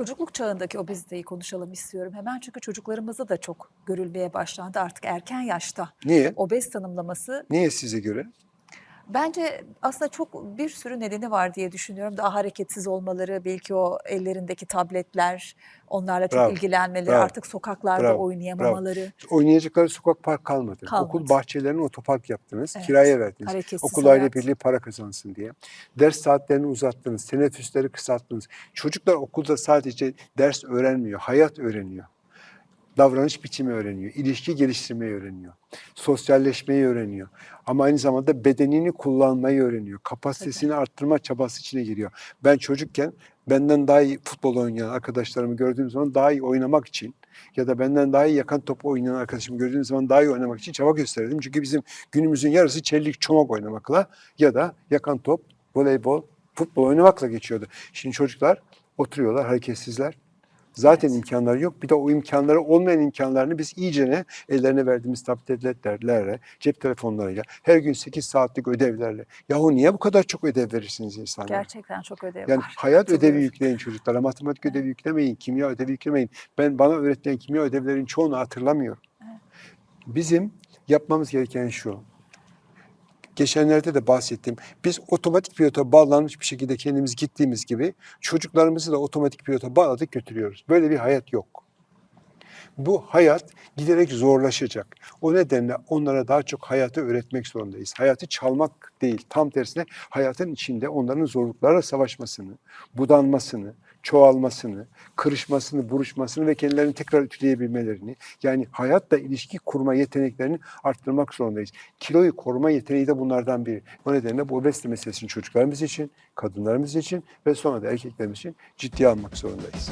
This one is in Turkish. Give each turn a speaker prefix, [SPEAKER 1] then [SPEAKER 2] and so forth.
[SPEAKER 1] çocukluk çağındaki obeziteyi konuşalım istiyorum hemen. Çünkü çocuklarımızda da çok görülmeye başlandı artık erken yaşta.
[SPEAKER 2] Niye?
[SPEAKER 1] Obez tanımlaması
[SPEAKER 2] Niye size göre?
[SPEAKER 1] Bence aslında çok bir sürü nedeni var diye düşünüyorum. Daha hareketsiz olmaları, belki o ellerindeki tabletler, onlarla çok
[SPEAKER 2] Bravo,
[SPEAKER 1] ilgilenmeleri,
[SPEAKER 2] bravo,
[SPEAKER 1] artık sokaklarda
[SPEAKER 2] bravo,
[SPEAKER 1] oynayamamaları.
[SPEAKER 2] Oynayacakları sokak park kalmadı.
[SPEAKER 1] Kalmadı.
[SPEAKER 2] Okul bahçelerine otopark yaptınız,
[SPEAKER 1] Evet,
[SPEAKER 2] kiraya verdiniz.
[SPEAKER 1] hareketsiz
[SPEAKER 2] Okul aile
[SPEAKER 1] hayat.
[SPEAKER 2] birliği para kazansın diye. Ders saatlerini uzattınız, teneffüsleri kısalttınız. Çocuklar okulda sadece ders öğrenmiyor, hayat öğreniyor. Davranış biçimi öğreniyor, ilişki geliştirmeyi öğreniyor, sosyalleşmeyi öğreniyor. Ama aynı zamanda bedenini kullanmayı öğreniyor, kapasitesini arttırma çabası içine giriyor. Ben çocukken benden daha iyi futbol oynayan arkadaşlarımı gördüğüm zaman daha iyi oynamak için ya da benden daha iyi yakan top oynayan arkadaşımı gördüğüm zaman daha iyi oynamak için çaba gösterirdim. Çünkü bizim günümüzün yarısı çelik çomak oynamakla ya da yakan top, voleybol, futbol oynamakla geçiyordu. Şimdi çocuklar oturuyorlar hareketsizler. Zaten
[SPEAKER 1] Evet.
[SPEAKER 2] imkanları yok. Bir de o imkanları olmayan imkanlarını biz iyicene ellerine verdiğimiz tabletlerle, cep telefonlarıyla, her gün 8 saatlik ödevlerle. Yahu niye bu kadar çok ödev verirsiniz insanlara?
[SPEAKER 1] Gerçekten çok ödev
[SPEAKER 2] Yani
[SPEAKER 1] var.
[SPEAKER 2] hayat ödevi
[SPEAKER 1] Katılıyorum.
[SPEAKER 2] yükleyin çocuklara. Matematik ödevi yüklemeyin, kimya ödevi yüklemeyin. Ben bana öğretilen kimya ödevlerinin çoğunu hatırlamıyorum. Bizim yapmamız gereken şu. Geçenlerde de bahsettim. Biz otomatik pilota bağlanmış bir şekilde kendimiz gittiğimiz gibi çocuklarımızı da otomatik pilota bağladık götürüyoruz. Böyle bir hayat yok. Bu hayat giderek zorlaşacak. O nedenle onlara daha çok hayatı öğretmek zorundayız. Hayatı çalmak değil, tam tersine hayatın içinde onların zorluklarla savaşmasını, budanmasını, çoğalmasını, kırışmasını, buruşmasını ve kendilerini tekrar ütüleyebilmelerini, yani hayatla ilişki kurma yeteneklerini arttırmak zorundayız. Kiloyu koruma yeteneği de bunlardan biri. O nedenle bu obezite meselesini çocuklarımız için, kadınlarımız için ve sonra da erkeklerimiz için ciddiye almak zorundayız.